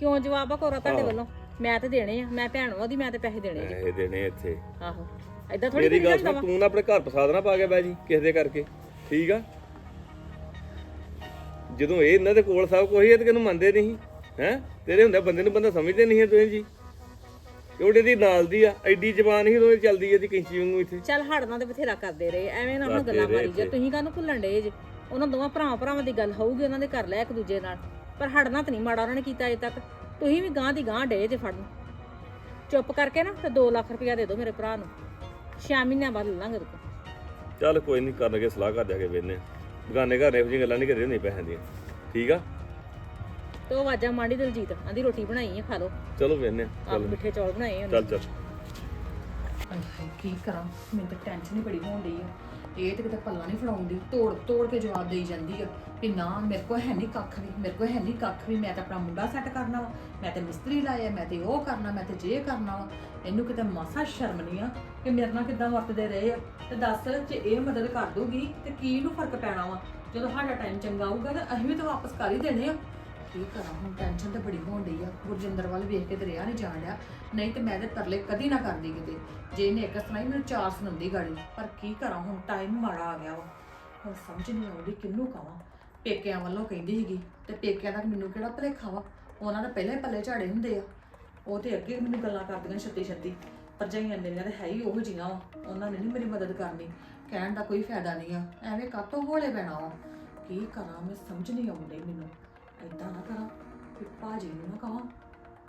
ਕਿਉਂ ਜਵਾਬ ਆ ਕੋਰਾ ਤੁਹਾਡੇ ਵੱਲੋਂ? ਮੈਂ ਤੇ ਦੇਣੇ ਆ ਮੈਂ ਭੈਣ ਉਹਦੀ ਮੈਂ ਤੇ ਪੈਸੇ ਦੇਣੇ ਜੀ। ਪੈਸੇ ਦੇਣੇ ਇੱਥੇ। ਆਹੋ ਐਦਾਂ ਥੋੜੀ ਮੇਰੀ ਗੱਲ ਸੁਣ ਤੂੰ ਨਾ ਆਪਣੇ ਘਰ ਫਸਾਦ ਨਾ ਪਾ ਗਿਆ ਬੈ ਜੀ ਕਿਸੇ ਦੇ ਕਰਕੇ। ਠੀਕ ਆ? ਜਦੋਂ ਇਹ ਇਹਨਾਂ ਦੇ ਕੋਲ ਸਭ ਕੁਝ ਹੈ ਤੇ ਕਿਹਨੂੰ ਮੰਨਦੇ ਨਹੀਂ ਹੈ? ਤੇਰੇ ਹੁੰਦਾ ਬੰਦੇ ਨੂੰ ਬੰਦਾ ਸਮਝਦੇ ਨਹੀਂ ਤੁਸੀਂ ਜੀ। ਉਹਦੇ ਦੀ ਨਾਲ ਦੀ ਆ ਐਡੀ ਜ਼ਬਾਨ ਹੀ ਉਹਦੀ ਚੱਲਦੀ ਹੈ ਦੀ ਕੈਂਚੀ ਵਾਂਗੂ ਇੱਥੇ। ਚੱਲ ਹੜਨਾ ਤੇ ਬਥੇਰਾ ਕਰਦੇ ਰਹੇ ਐਵੇਂ ਨਾ ਹੁਣ ਗੱਲਾਂ ਮਾਰੀ ਜੇ ਤੁਸੀਂ ਕਾਹਨੂੰ ਭੁੱਲਣ ਡੇ ਜੇ? ਉਹਨਾਂ ਦੋਵਾਂ ਭਰਾਵਾਂ ਭਰਾਵਾਂ ਦੀ ਗੱਲ ਹੋਊਗੀ ਉਹਨਾਂ ਦੇ ਕਰ ਲਿਆ ਇੱਕ ਦੂਜੇ ਨਾਲ। ਪਰ ਹੜਨਾ ਤਾਂ ਨਹੀਂ ਮਾੜਾ ਉਹਨਾਂ ਨੇ ਕੀਤਾ ਅਜੇ ਤੱਕ। ਤੁਸੀਂ ਵੀ ਗਾਂ ਦੀ ਗਾਂ ਡੇ ਜੇ ਫੜਨ। ਚੁੱਪ ਕਰਕੇ ਨਾ ਤੇ 2 ਲੱਖ ਰੁਪਇਆ ਦੇ ਦਿਓ ਮੇਰੇ ਭਰਾ ਨੂੰ। 6 ਮਹੀਨਿਆਂ ਬਾਅਦ ਲੈ ਲਾਂਗੇ ਉਹਦੇ ਕੋਲ। ਚੱਲ ਕੋਈ ਨਹੀਂ ਕਰ ਲਗੇ ਸਲਾਹ ਕਰ ਜਾ ਕੇ ਵੇਨੇ। ਬਗਾਨੇ ਘਰ ਇਹੋ ਜਿਹੀਆਂ ਗੱਲਾਂ ਨਹੀਂ ਕਰੀਆਂ ਨਹੀਂ ਪੈਸਿਆਂ ਦੀਆਂ। ਠੀਕ ਆ? ਤੇ ਉਹ ਆਵਾਜ਼ਾਂ ਮਾਂਡੀ ਦਲਜੀਤ ਆਂਦੀ ਰੋਟੀ ਬਣਾਈ ਹੈ ਖਾ ਲਓ। ਚਲੋ ਵੇਨੇ ਆਪ ਮਿੱਠੇ ਚੌਲ ਬਣਾਏ ਉਹਨੇ। ਚੱਲ ਚੱਲ। ਹਾਏ ਕੀ ਕਰਾਂ? ਮੈਨੂੰ ਤਾਂ ਟੈਨਸ਼ਨ ਹੀ ਬੜੀ ਹੋਣ ਡਈ ਆ। ਇਹ ਤੇ ਕਿਤੇ ਪੱਲਾ ਨਹੀਂ ਫੜਾਉਂਦੀ। ਤੋੜ ਤੋੜ ਕੇ ਜਵਾਬ ਦੇਈ ਜਾਂਦੀ ਆ। ਵੀ ਨਾ, ਮੇਰੇ ਕੋਲ ਹੈ ਨਹੀਂ ਕੱਖ ਵੀ, ਮੇਰੇ ਕੋਲ ਹੈ ਨਹੀਂ ਕੱਖ ਵੀ, ਮੈਂ ਤਾਂ ਆਪਣਾ ਮੁੰਡਾ ਸੈੱਟ ਕਰਨਾ ਵਾ, ਮੈਂ ਤੇ ਮਿਸਤਰੀ ਲਾਇਆ, ਮੈਂ ਤੇ ਉਹ ਕਰਨਾ, ਮੈਂ ਤੇ ਜੇ ਕਰਨਾ ਵਾ। ਇਹਨੂੰ ਕਿਤੇ ਮਾਸਾ ਸ਼ਰਮ ਨਹੀਂ ਆ ਕਿ ਮੇਰੇ ਨਾਲ ਕਿੱਦਾਂ ਵਰਤਦੇ ਰਹੇ ਆ। ਤੇ ਦੱਸ ਜੇ ਇਹ ਮਦਦ ਕਰ ਦੂਗੀ ਤੇ ਕੀ ਨੂੰ ਫ਼ਰਕ ਪੈਣਾ ਵਾ? ਜਦੋਂ ਸਾਡਾ ਟਾਈਮ ਚੰਗਾ ਆਊਗਾ ਤਾਂ ਅਸੀਂ ਵੀ ਤਾਂ ਵਾਪਸ ਕਰ ਹੀ ਦੇਣੇ ਆ। ਕੀ ਕਰਾਂ, ਹੁਣ ਟੈਨਸ਼ਨ ਤਾਂ ਬੜੀ ਹੋਣ ਡਈ ਆ। ਗੁਰਜਿੰਦਰ ਵੱਲ ਵੇਖ ਕੇ ਤੇ ਰਿਆ ਨਹੀਂ ਜਾਣ ਰਿਹਾ ਨਹੀਂ ਤੇ ਮੈਂ ਤੇ ਤਰਲੇ ਕਦੀ ਨਾ ਕਰਦੀ ਕਿਤੇ। ਜੇ ਇਹਨੇ ਇੱਕ ਸੁਣਾਈ, ਮੈਨੂੰ ਚਾਰ ਸੁਣਾਉਂਦੀ ਗਾੜੀ। ਪਰ ਕੀ ਕਰਾਂ, ਹੁਣ ਟਾਈਮ ਮਾੜਾ ਆ ਗਿਆ ਵਾ। ਹੁਣ ਸਮਝ ਨਹੀਂ ਆਉਂਦੀ ਕਿੰਨੂੰ ਕਵਾਂ। ਪੇਕਿਆਂ ਵੱਲੋਂ ਕਹਿੰਦੀ ਸੀਗੀ, ਤੇ ਪੇਕਿਆਂ ਦਾ ਮੈਨੂੰ ਕਿਹੜਾ ਭਲੇਖਾ ਵਾ? ਉਹਨਾਂ ਦਾ ਪਹਿਲਾਂ ਹੀ ਪੱਲੇ ਝਾੜੇ ਹੁੰਦੇ ਆ। ਉਹ ਤੇ ਅੱਗੇ ਮੈਨੂੰ ਗੱਲਾਂ ਕਰਦੀਆਂ ਛੱਤੀ ਛੱਤੀ ਭਰਜਾਈਆਂ ਮੇਰੀਆਂ ਤੇ ਹੈ ਹੀ ਉਹ ਜੀਆਂ ਵਾ। ਉਹਨਾਂ ਨੇ ਨਹੀਂ ਮੇਰੀ ਮਦਦ ਕਰਨੀ। ਕਹਿਣ ਦਾ ਕੋਈ ਫਾਇਦਾ ਨਹੀਂ ਆ। ਐਵੇਂ ਕਾਤੋਂ ਹੋਲੇ ਪੈਣਾ ਵਾ? ਕੀ ਕਰਾਂ? ਮੈਂ ਸਮਝ ਨਹੀਂ ਆਉਂਦੀ ਮੈਨੂੰ। ਏਦਾਂ ਨਾ ਕਰਾਂ ਕਿ ਭਾਜੀ ਨੂੰ ਨਾ ਕਹਾਂ,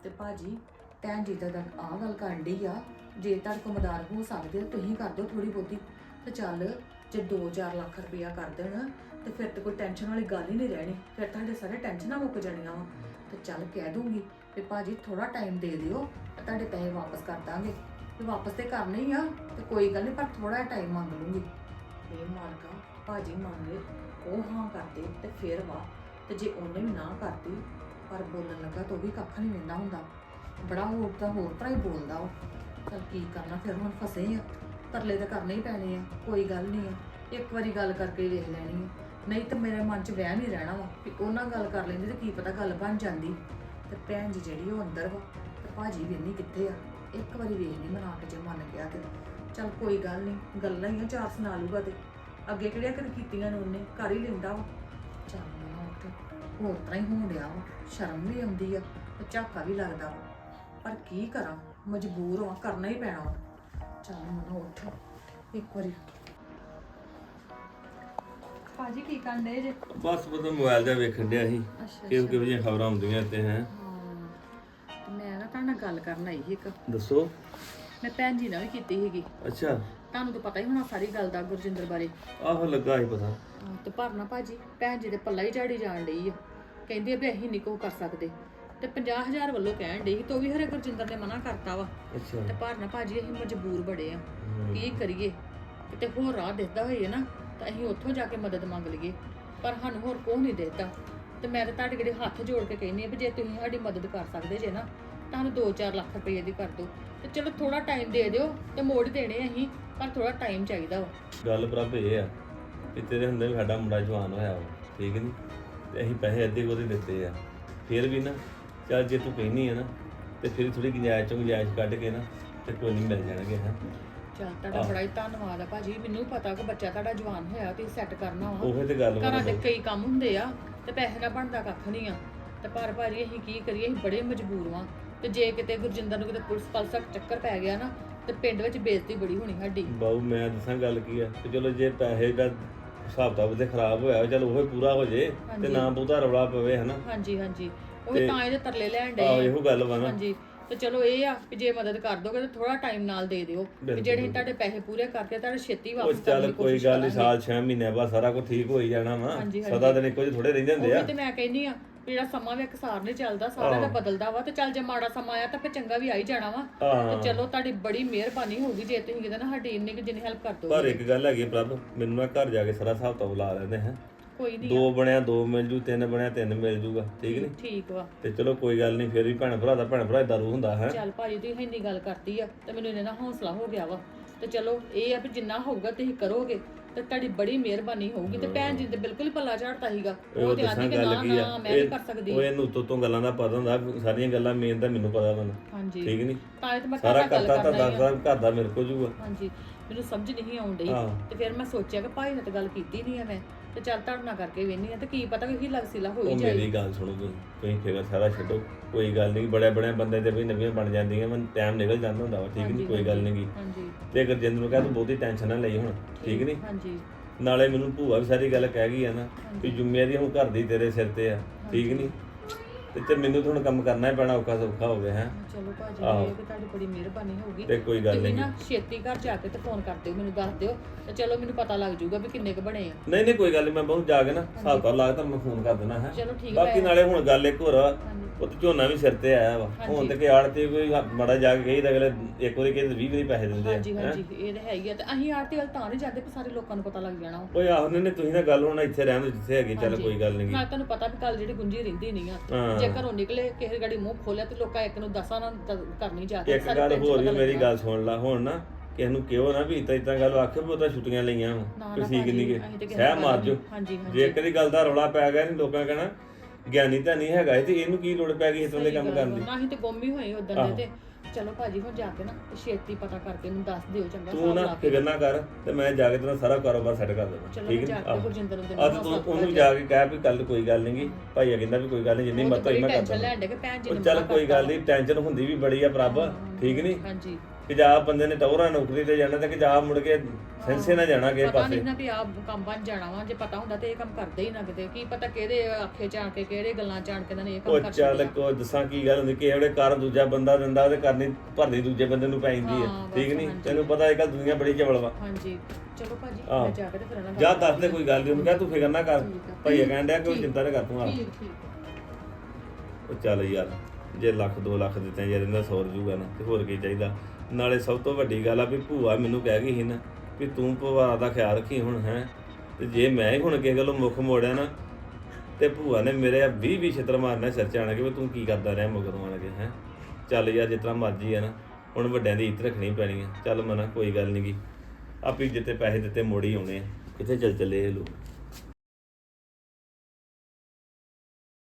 ਤੇ ਭਾਜੀ, ਭੈਣ ਜੀ ਦਾ ਤਾਂ ਆਹ ਗੱਲ ਕਰਨ ਡਈ ਆ। ਜੇ ਤੁਹਾਡੇ ਕੋਲ ਮਦਦ ਹੋ ਸਕਦੇ ਹੋ ਤੁਸੀਂ ਕਰ ਦਿਓ ਥੋੜੀ ਬਹੁਤੀ। ਤੇ ਚੱਲ, ਜੇ 2-4 ਲੱਖ ਰੁਪਇਆ ਕਰ ਦੇਣ ਤੇ ਫਿਰ ਤੇ ਕੋਈ ਟੈਨਸ਼ਨ ਵਾਲੀ ਗੱਲ ਹੀ ਨਹੀਂ ਰਹਿਣੀ। ਫਿਰ ਤੁਹਾਡੇ ਸਾਰੇ ਟੈਨਸ਼ਨਾਂ ਮੁੱਕ ਜਾਣੀਆਂ ਵਾ। ਤੇ ਚੱਲ ਕਹਿ ਦੂੰਗੀ ਵੀ ਭਾਜੀ ਥੋੜਾ ਟਾਈਮ ਦੇ ਦਿਓ, ਤੇ ਤੁਹਾਡੇ ਪੈਸੇ ਵਾਪਸ ਕਰ ਦਾਂਗੇ। ਤੇ ਵਾਪਸ ਤੇ ਕਰਨੇ ਹੀ ਆ, ਤੇ ਕੋਈ ਗੱਲ ਨਹੀਂ, ਪਰ ਥੋੜਾ ਟਾਈਮ ਮੰਗ ਲੂੰਗੀ। ਇਹ ਮਾਰਕਾ ਭਾਜੀ ਲਏ ਉਹ ਹਾਂ ਕਰਦੇ, ਤੇ ਫਿਰ ਵਾ। ਤੇ ਜੇ ਉਹਨੇ ਵੀ ਨਾ ਕਰਤੀ, ਪਰ ਬੋਲਣ ਲੱਗਾ ਤਾਂ ਉਹ ਵੀ ਕੱਖ ਨਹੀਂ ਲੈਂਦਾ ਹੁੰਦਾ। ਬੜਾ ਹੋਰ ਤਾਂ ਹੋਰ ਤਰ੍ਹਾਂ ਹੀ ਬੋਲਦਾ ਉਹ। ਚਲ ਕੀ ਕਰਨਾ, ਫਿਰ ਹੁਣ ਫਸੇ ਆ। ਤਰਲੇ ਤਾਂ ਕਰਨੇ ਹੀ ਪੈਣੇ ਆ, ਕੋਈ ਗੱਲ ਨਹੀਂ ਆ। ਇੱਕ ਵਾਰੀ ਗੱਲ ਕਰਕੇ ਵੇਖ ਲੈਣੀ ਆ। ਨਹੀਂ ਤਾਂ ਮੇਰੇ ਮਨ 'ਚ ਵਹਿਮ ਹੀ ਰਹਿਣਾ ਵਾ ਕਿ ਉਹਨਾਂ ਗੱਲ ਕਰ ਲੈਂਦੀ ਤੇ ਕੀ ਪਤਾ ਗੱਲ ਬਣ ਜਾਂਦੀ। ਤੇ ਭੈਣ ਜੀ ਜਿਹੜੀ ਉਹ ਅੰਦਰ ਵਾ, ਤੇ ਭਾਜੀ ਵੀ ਨਹੀਂ ਕਿੱਥੇ ਆ? ਇੱਕ ਵਾਰੀ ਵੇਖ ਨਹੀਂ ਮਨਾ ਕੇ ਜੇ ਮੰਨ ਗਿਆ ਤੇ। ਚੱਲ ਕੋਈ ਗੱਲ ਨਹੀਂ, ਗੱਲਾਂ ਹੀ ਆ, ਚਾਰ ਸੁਣਾ ਲੂਗਾ ਤੇ। ਅੱਗੇ ਕਿਹੜੀਆਂ ਕਰ ਕੀਤੀਆਂ ਨੇ ਉਹਨੇ? ਕਰ ਹੀ ਲੈਂਦਾ ਵਾ। ਚੱਲ ਮੈਂ ਉੱਠ ਹੋਰ ਤਰ੍ਹਾਂ ਹੀ ਹੋਣ ਡਿਆ ਵਾ। ਸ਼ਰਮ ਵੀ ਆਉਂਦੀ ਆ ਤੇ ਝਾਕਾ ਵੀ ਲੱਗਦਾ ਵਾ। ਪਰ ਕੀ ਕਰਾਂ? ਮਜਬੂਰ ਹਾਂ ਕਰਨਾ ਹੀ ਪੈਣਾ ਵਾ। ਚੱਲ ਮਨ ਉੱਠ। ਇੱਕ ਵਾਰੀ ਭਾਜੀ ਕੀ ਕਰਨ ਦੇ ਜੇ? ਬਸ ਪਤਾ ਮੋਬਾਈਲ ਦਾ ਵੇਖਣ ਡਿਆ ਸੀ। ਅੱਛਾ ਕਿਹੋ ਕਿਹੋ ਜਿਹੀਆਂ ਖਬਰਾਂ ਆਉਂਦੀਆਂ ਤੇ ਹੈ? ਤੇ ਮੈਂ ਨਾ ਤੁਹਾਡੇ ਨਾਲ ਗੱਲ ਕਰਨ ਆਈ ਸੀ ਇੱਕ। ਦੱਸੋ। ਮੈਂ ਭੈਣ ਜੀ ਨਾਲ ਵੀ ਕੀਤੀ ਸੀਗੀ। ਅੱਛਾ। ਤੁਹਾਨੂੰ ਤਾਂ ਪਤਾ ਹੀ ਹੋਣਾ ਸਾਰੀ ਗੱਲ ਦਾ ਗੁਰਜਿੰਦਰ ਬਾਰੇ। ਆਹੋ ਲੱਗਾ ਸੀ ਪਤਾ। ਹਾਂ, ਤੇ ਭਰਨਾ ਭਾਜੀ ਭੈਣ ਜੀ ਦੇ ਪੱਲਾ ਹੀ ਝਾੜੀ ਜਾਣ ਡਈ ਆ। ਕਹਿੰਦੀ ਆ ਵੀ ਅਸੀਂ ਨਹੀਂ ਕੁਛ ਕਰ ਸਕਦੇ। ਤੇ 50000 ਵੱਲੋਂ ਕਹਿਣ ਡਈ ਸੀ ਤੇ ਉਹ ਵੀ ਹਰੇ ਗੁਰਜਿੰਦਰ ਨੇ ਮਨਾ ਕਰਤਾ ਵਾ। ਅੱਛਾ। ਤੇ ਭਰਨਾ ਭਾਜੀ ਅਸੀਂ ਮਜਬੂਰ ਬੜੇ ਆ। ਕੀ ਕਰੀਏ? ਕਿਤੇ ਹੋਰ ਰਾਹ ਦਿਖਦਾ ਹੋਈਏ ਨਾ। ਤਾਂ ਅਸੀਂ ਉੱਥੋਂ ਜਾ ਕੇ ਮਦਦ ਮੰਗ ਲਈਏ। ਪਰ ਸਾਨੂੰ ਹੋਰ ਕੋਈ ਨਹੀਂ ਦਿਖਦਾ ਤੇ ਮੈਂ ਤਾਂ ਤੁਹਾਡੇ ਕਿਹੜੇ ਹੱਥ ਜੋੜ ਕੇ ਕਹਿੰਦੀ ਆ ਵੀ ਜੇ ਤੁਸੀਂ ਸਾਡੀ ਮਦਦ ਕਰ ਸਕਦੇ ਜੇ ਨਾ ਤੁਹਾਨੂੰ 2-4 ਲੱਖ ਰੁਪਏ ਦੀ ਕਰ ਦਿਓ। ਤੇ ਚਲੋ ਥੋੜਾ ਟਾਈਮ ਦੇ ਦਿਓ ਤੇ ਮੋੜ ਦੇਣੇ ਅਸੀਂ, ਪਰ ਥੋੜਾ ਟਾਈਮ ਚਾਹੀਦਾ ਵਾ। ਗੱਲ ਪ੍ਰਭ ਇਹ ਆ ਕਿ ਤੇਰੇ ਹੁੰਦੇ ਵੀ ਸਾਡਾ ਮੁੰਡਾ ਜਵਾਨ ਹੋਇਆ ਵਾ, ਠੀਕ ਨਹੀਂ ਤੇ ਅਸੀਂ ਪੈਸੇ ਅੱਧੇ ਉਹਦੇ ਦਿੱਤੇ ਆ। ਫਿਰ ਵੀ ਨਾ, ਚੱਲ ਜੇ ਤੂੰ ਕਹਿੰਦੀ ਆ ਨਾ, ਤੇ ਫਿਰ ਥੋੜੀ ਗੁੰਜਾਇਸ਼ ਚੋਂ ਗੁੰਜਾਇਸ਼ ਕੱਢ ਕੇ ਨਾ, ਤੇ ਕੋਈ ਨਹੀਂ ਮਿਲ ਜਾਣਗੇ, ਹਾਂ? ਚਲ ਤੁਹਾਡਾ ਬੜਾ ਹੀ ਧੰਨਵਾਦ ਆ ਭਾਜੀ ਮੈਨੂੰ ਪਤਾ ਕਿ ਬੱਚਾ ਤੁਹਾਡਾ ਜਵਾਨ ਹੋਇਆ ਤੇ ਸੈੱਟ ਕਰਨਾ ਵਾ। ਉਹੇ ਤੇ ਗੱਲ ਵਾ ਘਰਾਂ ਦੇ ਕਈ ਕੰਮ ਹੁੰਦੇ ਆ ਤੇ ਪੈਸੇ ਨਾਲ ਬਣਦਾ ਕੱਖ ਨਹੀਂ ਆ। ਤੇ ਪਰ ਭਾਜੀ ਅਸੀਂ ਕੀ ਕਰੀਏ ਅਸੀਂ ਬੜੇ ਮਜਬੂਰ ਵਾਂ। ਤੇ ਜੇ ਕਿਤੇ ਗੁਰਜਿੰਦਰ ਨੂੰ ਕਿਤੇ ਪੁਲਿਸ ਪਲਸਾ ਚੱਕਰ ਪੈ ਗਿਆ ਨਾ ਤੇ ਪਿੰਡ ਵਿੱਚ ਬੇਇੱਜ਼ਤੀ ਬੜੀ ਹੋਣੀ ਸਾਡੀ। ਬਾਊ ਮੈਂ ਦੱਸਾਂ ਗੱਲ ਕੀ ਆ ਤੇ ਚਲੋ ਜੇ ਪੈਸੇ ਦਾ ਹਿਸਾਬ ਤਾਂ ਉਹਦੇ ਖਰਾਬ ਹੋਇਆ ਚਲ ਉਹ ਪੂਰਾ ਹੋ ਜੇ ਤੇ ਹਾਂਜੀ। ਨਾ ਬਹੁਤਾ ਰੌਲਾ ਪਵੇ ਹਨਾ। ਹਾਂਜੀ ਹਾਂਜੀ। ਉਹ ਤੇ- ਤਾਂ ਇਹਦੇ ਤਰਲੇ ਲੈਣ ਆਹੋ ਡੇ ਇਹੋ ਗੱਲ ਵਾ ਨਾ। ਹਾਂਜੀ। ਤੇ ਚਲੋ ਇਹ ਆ ਕਿ ਜੇ ਮਦਦ ਕਰ ਦੋਗੇ ਤੇ ਥੋੜਾ ਟਾਈਮ ਨਾਲ ਦੇ ਦਿਓ। ਕਿ ਬਿਲਕੁਲ, ਜਿਹੜੇ ਤੁਹਾਡੇ ਪੈਸੇ ਪੂਰੇ ਕਰਕੇ ਤੁਹਾਡੇ ਛੇਤੀ ਉਹ ਵਾਪਸ ਕਰਨ ਚੱਲ ਦੀ ਕੋਈ ਕੋਸ਼ਿਸ਼ ਗੱਲ ਨਹੀਂ ਕਰਾਂਗੇ। ਸਾਲ 6 ਮਹੀਨੇ ਬਾਅਦ ਸਾਰਾ ਕੁਝ ਠੀਕ ਹੋ ਹੀ ਜਾਣਾ ਵਾ। ਹਾਂਜੀ, ਸਦਾ ਦਿਨ ਇੱਕੋ ਜਿਹੇ ਥੋੜੇ ਰਹਿ ਜਾਂਦੇ ਆ। ਉਹੀ ਤੇ ਮੈਂ ਕਹਿੰਦੀ ਆ ਵੀ ਜਿਹੜਾ ਸਮਾਂ ਵੀ ਇਕਸਾਰ ਨਹੀਂ ਚੱਲਦਾ ਸਾਰਾ ਦਾ ਬਦਲਦਾ ਵਾ ਤੇ ਚੱਲ ਜੇ ਮਾੜਾ ਸਮਾਂ ਆਇਆ ਤਾਂ ਫਿਰ ਚੰਗਾ ਵੀ ਆ ਹੀ ਜਾਣਾ ਵਾ। ਹਾਂ ਤੇ ਚਲੋ ਤੁਹਾਡੀ ਬੜੀ ਮਿਹਰਬਾਨੀ ਹੋਊਗੀ ਜੇ ਤੁਸੀਂ ਕਿਤੇ ਨਾ ਸਾਡੀ ਇੰਨੀ ਕੁ ਜਿੰਨੀ ਹੈਲਪ ਕਰ ਦੋ ਪਰ ਇੱਕ ਗੱਲ ਹੈਗੀ ਪ੍ਰਭ ਮੈਨੂੰ ਨਾ ਘਰ ਜਾ ਕੇ ਸਾਰਾ ਹਿਸਾਬ ਤਾਂ ਲਾ ਲੈਂਦੇ ਹੈ। ਕੋਈ ਨਹੀਂ ਦੋ ਬਣਿਆ ਦੋ ਮਿਲ ਜੂ ਤਿੰਨ ਬਣਿਆ ਤਿੰਨ ਮਿਲ ਜੂਗਾ ਠੀਕ ਨਹੀਂ ਠੀਕ ਵਾ। ਤੇ ਚਲੋ ਕੋਈ ਗੱਲ ਨਹੀਂ ਫਿਰ ਵੀ ਭੈਣ ਭਰਾ ਦਾ ਭੈਣ ਭਰਾ ਦਾ ਰੂ ਹੁੰਦਾ ਹੈ? ਚੱਲ ਭਾਜੀ ਤੁਸੀਂ ਇੰਨੀ ਗੱਲ ਕਰਤੀ ਆ ਤੇ ਮੈਨੂੰ ਇਹਨਾਂ ਦਾ ਹੌਸਲਾ ਹੋ ਗਿਆ ਵਾ। ਤੇ ਚਲੋ ਇਹ ਆ ਵੀ ਜਿੰਨਾ ਹੋਊਗਾ ਤੁਸੀਂ ਕਰੋਗੇ ਤੇ ਤੁਹਾਡੀ ਬੜੀ ਮਿਹਰਬਾਨੀ ਹੋਊਗੀ। ਤੇ ਭੈਣ ਜੀ ਤੇ ਬਿਲਕੁਲ ਪੱਲਾ ਝਾੜਤਾ ਸੀਗਾ। ਉਹ ਤੇ ਆਂਦੀ ਕਿ ਨਾ ਮੈਂ ਨਹੀਂ ਕਰ ਸਕਦੀ। ਉਹ ਇਹਨੂੰ ਤੋਂ ਤੋਂ ਗੱਲਾਂ ਦਾ ਪਤਾ ਹੁੰਦਾ ਸਾਰੀਆਂ ਗੱਲਾਂ ਮੇਨ ਤਾਂ ਮੈਨੂੰ ਪਤਾ ਵਾ ਹਾਂਜੀ। ਠੀਕ ਨਹੀਂ ਤਾਂ ਇਹ ਤਾਂ ਮੈਂ ਸਾਰਾ ਕਰਤਾ ਤਾਂ ਦੱਸਦਾ ਘਰ ਦਾ ਮੇਰੇ ਕੋਲ ਜੂਗਾ। ਹਾਂਜੀ। ਮੈਨੂੰ ਸਮਝ ਨਹੀਂ ਆਉਣ ਡਈ। ਤੇ ਫਿਰ ਮੈਂ ਸੋਚਿਆ ਕਿ ਭਾਈ ਨਾਲ ਤਾਂ ਗੱਲ ਕੀਤੀ ਨਹੀਂ ਆ ਮੈਂ। ਤੇ ਚੱਲ ਧੜਨਾ ਕਰਕੇ ਵੇਨੀ ਆ ਤੇ ਕੀ ਪਤਾ ਕਿ ਹੀਲਾ ਵਸੀਲਾ ਹੋ ਹੀ ਉਹ ਜਾਏ। ਮੇਰੀ ਗੱਲ ਸੁਣੋ ਤੁਸੀਂ ਤੁਸੀਂ ਫਿਕਰ ਸਾਰਾ ਛੱਡੋ ਕੋਈ ਗੱਲ ਨਹੀਂ ਬੜੇ ਬੜੇ ਬੰਦੇ ਦੇ ਵੀ ਨਵੀਆਂ ਬਣ ਜਾਂਦੀਆਂ ਮਨ ਟਾਈਮ ਨਿਕਲ ਜਾਂਦਾ ਹੁੰਦਾ ਵਾ ਠੀਕ ਨਹੀਂ ਕੋਈ ਗੱਲ ਨਹੀਂ ਹਾਂਜੀ। ਤੇ ਗੁਰਜਿੰਦਰ ਨੂੰ ਕਹਿ ਤੂੰ ਬਹੁਤੀ ਟੈਨਸ਼ਨ ਨਾ ਲਈ ਹੁਣ ਠੀਕ ਨਹੀਂ ਹਾਂਜੀ। ਨਾਲੇ ਮੈਨੂੰ ਭੂਆ ਵੀ ਸਾਰੀ ਗੱਲ ਕਹਿ ਗਈ ਆ ਨਾ ਵੀ ਜ਼ਿੰਮੇਵਾਰੀ ਹੁਣ ਘਰ ਦੀ ਤੇਰੇ ਸਿਰ ਤੇ ਆ ਠੀਕ ਨਹੀਂ ਤੇ ਤੇ ਮੈਨੂੰ ਤਾਂ ਹੁਣ ਕੰਮ ਕਰਨਾ ਹੀ ਪੈਣਾ ਔਖਾ ਸੌਖਾ ਹੋ ਗਿਆ ਹੈ। ਚਲੋ ਭਾਜੀ ਆਹੋ। ਇਹ ਕਿ ਤੁਹਾਡੀ ਬੜੀ ਮਿਹਰਬਾਨੀ ਹੋਊਗੀ ਤੇ ਕੋਈ ਗੱਲ ਤੁਸੀਂ ਨਹੀਂ। ਨਾ ਛੇਤੀ ਘਰ ਜਾ ਕੇ ਤੇ ਫੋਨ ਕਰ ਦਿਓ ਮੈਨੂੰ ਦੱਸ ਦਿਓ। ਤੇ ਚਲੋ ਮੈਨੂੰ ਪਤਾ ਲੱਗ ਜਾਊਗਾ ਵੀ ਕਿੰਨੇ ਕ ਬਣੇ ਆ। ਨਹੀਂ ਨਹੀਂ ਕੋਈ ਗੱਲ ਨਹੀਂ ਮੈਂ ਬਹੁਤ ਜਾ ਕੇ ਨਾ ਹਿਸਾਬ ਤਾਂ ਲਾ ਕੇ ਤੁਹਾਨੂੰ ਮੈਂ ਫੋਨ ਕਰ ਦੇਣਾ ਹੈ। ਚਲੋ ਠੀਕ ਬਾਕੀ ਹੈ ਨਾਲੇ ਹੁਣ ਗੱਲ ਇੱਕ ਹੋਰ ਆ ਹਾਂਜੀ। ਉਹ ਤੇ ਝੋਨਾ ਵੀ ਸਿਰ ਤੇ ਆਇਆ ਵਾ। ਹੁਣ ਤੇ ਕਿ ਆੜ ਤੇ ਕੋਈ ਮੜਾ ਜਾ ਕੇ ਗਈ ਤਾਂ ਅਗਲੇ ਇੱਕ ਵਾਰੀ ਕਿਤੇ 20 ਵਾਰੀ ਪੈਸੇ ਦਿੰਦੇ ਆ ਹਾਂਜੀ ਹਾਂਜੀ ਇਹ ਤਾਂ ਹੈ ਹੀ ਆ। ਤੇ ਅਸੀਂ ਆਰਤੀ ਵੱਲ ਤਾਂ ਨਹੀਂ ਜਾਂਦੇ ਕਿ ਸਾਰੇ ਲੋਕਾਂ ਨੂੰ ਪਤਾ ਲੱਗ ਜਾਣਾ ਵਾ। ਓਏ ਆਹੋ ਨੇ ਤੁਸੀਂ ਨਾ ਗੱਲ ਹੁਣ ਇੱਥੇ ਰਹਿਣ ਦਿਓ ਜਿੱਥੇ ਹੈਗੀ ਚੱਲ ਕੋਈ ਗੱਲ ਨਹੀਂ ਨਾਲ ਤੁਹਾਨੂੰ ਪਤਾ ਵੀ ਕੱਲ ਜਿਹੜੀ ਗੁੰਜੀ ਰਹਿੰਦੀ ਨਹੀਂ ਆ। ਹਾਂ। ਜੇ ਘਰੋਂ ਨਿਕਲੇ ਕਿਸੇ ਗਾੜੀ ਮੂੰਹ ਖੋਲਿਆ ਤੇ ਲੋਕਾਂ ਇੱਕ ਨੂੰ ਦਸਾਂ ਨਾਲ ਦ- ਕਰਨੀ ਜਾ ਇੱਕ ਗੱਲ ਹੋਰ ਵੀ ਮੇਰੀ। ਗੱਲ ਸੁਣ ਲਾ ਹੁਣ ਨਾ ਕਿਸੇ ਨੂੰ ਕਿਹੋ ਨਾ ਵੀ ਇਤਾਂ ਇਤਾਂ ਗੱਲ ਆਖੇ ਵੀ ਉਹ ਤਾਂ ਛੁੱਟੀਆਂ ਲਈਆਂ ਵਾ ਨਾ, ਕੋਈ ਠੀਕ ਭਾਜੀ, ਨਹੀਂ ਅਸੀਂ ਤੇ ਕਿ ਕਿਸੇ ਸਹਿ ਨੂੰ ਮਾਰ ਜੋ। ਹਾਂਜੀ, ਹਾਂਜੀ। ਜੇ ਕਦੀ ਗੱਲ ਦਾ ਰੌਲਾ ਪੈ ਗਿਆ ਨਹੀਂ ਲੋਕਾਂ ਕਹਿਣਾ ਗਿਆਨੀ ਤਾਂ ਨਹੀਂ ਹੈਗਾ ਇਹ ਤੇ ਇਹਨੂੰ ਕੀ ਲੋੜ ਪੈ ਗਈ ਇਤੋਂ ਦੇ ਕੰਮ ਕਰਨ ਦੀ? ਨਾ ਹੀ ਤੇ ਗੁੰਮ ਹੀ ਹੋਏ ਉਦੋਂ ਦੇ ਤੇ। ਚਲੋ ਭਾਜੀ ਹੁਣ ਜਾ ਕੇ ਨਾ ਤੇ ਛੇਤੀ ਪਤਾ ਕਰਕੇ ਮੈਨੂੰ ਦੱਸ ਦਿਓ ਚੰਗਾ ਤੂੰ ਹਿਸਾਬ ਨਾ ਲਾ ਕੇ ਫਿਕਰ ਨਾ ਕਰ ਤੇ ਮੈਂ ਜਾ ਕੇ ਤੇਰਾ ਸਾਰਾ ਕਾਰੋਬਾਰ ਸੈੱਟ ਕਰ ਦੇਵਾਂ ਚਲੋ ਠੀਕ ਜਾ? ਨਹੀਂ ਕੇ ਆਹ। ਗੁਰਜਿੰਦਰ ਨੂੰ ਅੱਜ ਤੂੰ ਉਹਨੂੰ ਜਾ ਕੇ ਕਹਿ ਵੀ ਕੱਲ ਕੋਈ ਗੱਲ ਨਹੀਂਗੀ ਭਾਈਆ ਕਹਿੰਦਾ ਵੀ ਕੋਈ ਗੱਲ ਨਹੀਂ ਜਿੰਨੀ ਮਰਜ਼ੀ ਮੈਂ ਕਰ ਟੈਨਸ਼ਨ ਦਾਂ ਲੈਣ ਦੇ ਕਿ ਭੈਣ ਜੀ ਉਹ ਨੇ ਚੱਲ ਮਨਾ ਕੋਈ ਕਰਤਾ। ਗੱਲ ਨਹੀਂ ਟੈਨਸ਼ਨ ਹੁੰਦੀ ਵੀ ਬੜੀ ਆ ਪ੍ਰਭ ਠੀਕ ਨਹੀਂ? ਹਾਂਜੀ। ਕਿ ਜਾ ਬੰਦੇ ਨੇ ਟੌਰਾ ਨੌਕਰੀ ਤੇ ਜਾਣਾ ਤੇ ਕਿ ਜਾ ਮੁੜ ਕੇ ਸੈਂਸੇ ਨਾ ਜਾਣਾ ਕਿਸੇ ਪਤਾ ਪਾਸੇ। ਨਹੀਂ ਨਾ ਵੀ ਆਹ ਕੰਮ ਬਣ ਜਾਣਾ ਵਾ ਜੇ ਪਤਾ ਹੁੰਦਾ ਤੇ ਇਹ ਕੰਮ ਕਰਦੇ ਹੀ ਨਾ ਕਿਤੇ। ਕੀ ਪਤਾ ਕਿਹੜੇ ਆਖੇ ਜਾਣ ਕੇ ਕਿਹੜੇ ਗੱਲਾਂ ਜਾਣ ਕੇ ਇਹਨਾਂ ਨੇ ਇਹ ਕੰਮ ਉਹ ਕਰ ਚੱਲ ਛੱਡਿਆ। ਕੋ ਦੱਸਾਂ ਕੀ ਗੱਲ ਹੁੰਦੀ ਕਿ ਜਿਹੜੇ ਕਾਰ ਦੂਜਾ ਬੰਦਾ ਦਿੰਦਾ ਤੇ ਕਰਨੀ ਭਰਨੀ ਦੂਜੇ ਬੰਦੇ ਨੂੰ ਪੈ ਜਾਂਦੀ ਹੈ ਹਾਂ, ਬਸ, ਠੀਕ ਨਹੀਂ ਹਾਂਜੀ। ਤੈਨੂੰ ਪਤਾ ਇਹ ਕੱਲ ਦੁਨੀਆ ਬੜੀ ਚਵਲ ਵਾ। ਹਾਂਜੀ। ਚਲੋ ਭਾਜੀ ਆਹ। ਮੈਂ ਜਾ ਕੇ ਤੇ ਫਿਰ ਇਹਨਾਂ ਜਾ ਦੱਸ ਦੇ ਕੋਈ ਗੱਲ ਨਹੀਂ ਉਹਨੂੰ ਕਹਿ ਤੂੰ ਫਿਕਰ ਨਾ ਕਰ। ਠੀਕ ਆ। ਭਈਆ ਕਹਿਣ ਡਿਆ ਕੋਈ ਠੀਕ। ਚਿੰਤਾ ਨਾ ਕਰ ਤੂੰ ਆ। ਠੀਕ ਠੀਕ। ਉਹ ਚੱਲ ਯਾਰ ਜੇ ਲੱਖ 2 ਲੱਖ ਦਿੱਤੇ ਜਾਂ ਇਹਦਾ ਸੌਰ ਜੂਗਾ ਨਾ ਤੇ ਹੋਰ ਕੀ ਚਾਹੀਦਾ? ਨਾਲੇ ਸਭ ਤੋਂ ਵੱਡੀ ਗੱਲ ਆ ਵੀ ਭੂਆ ਮੈਨੂੰ ਕਹਿ ਗਈ ਸੀ ਨਾ ਵੀ ਤੂੰ ਭੂਆ ਦਾ ਖਿਆਲ ਰੱਖੀ ਹੁਣ, ਹੈ? ਤੇ ਜੇ ਮੈਂ ਹੀ ਹੁਣ ਅੱਗੇ ਗੱਲੋਂ ਮੁੱਖ ਮੋੜਿਆ ਨਾ, ਤੇ ਭੂਆ ਨੇ ਮੇਰੇ 20 20 ਛਿੱਤਰ ਮਾਰਨਾ ਸਿਰ ਚ ਆਣ ਕੇ ਵੀ ਤੂੰ ਕੀ ਕਰਦਾ ਰਿਹਾ ਮਗਰੋਂ ਆਣ ਕੇ, ਹੈ? ਚੱਲ ਯਾਰ, ਜਿਸ ਤਰ੍ਹਾਂ ਮਰਜ਼ੀ ਆ ਨਾ, ਹੁਣ ਵੱਡਿਆਂ ਦੀ ਇੱਜ਼ਤ ਰੱਖਣੀ ਪੈਣੀ ਆ। ਚੱਲ ਮਨਾ, ਕੋਈ ਗੱਲ ਨਹੀਂ ਨਹੀਂਗੀ ਆਪੀ ਜਿੱਤੇ ਪੈਸੇ ਦਿੱਤੇ ਮੋੜੀ ਆਉਣੇ ਆ। ਕਿੱਥੇ ਚੱਲ ਚੱਲੇ ਇਹ ਲੋਕ?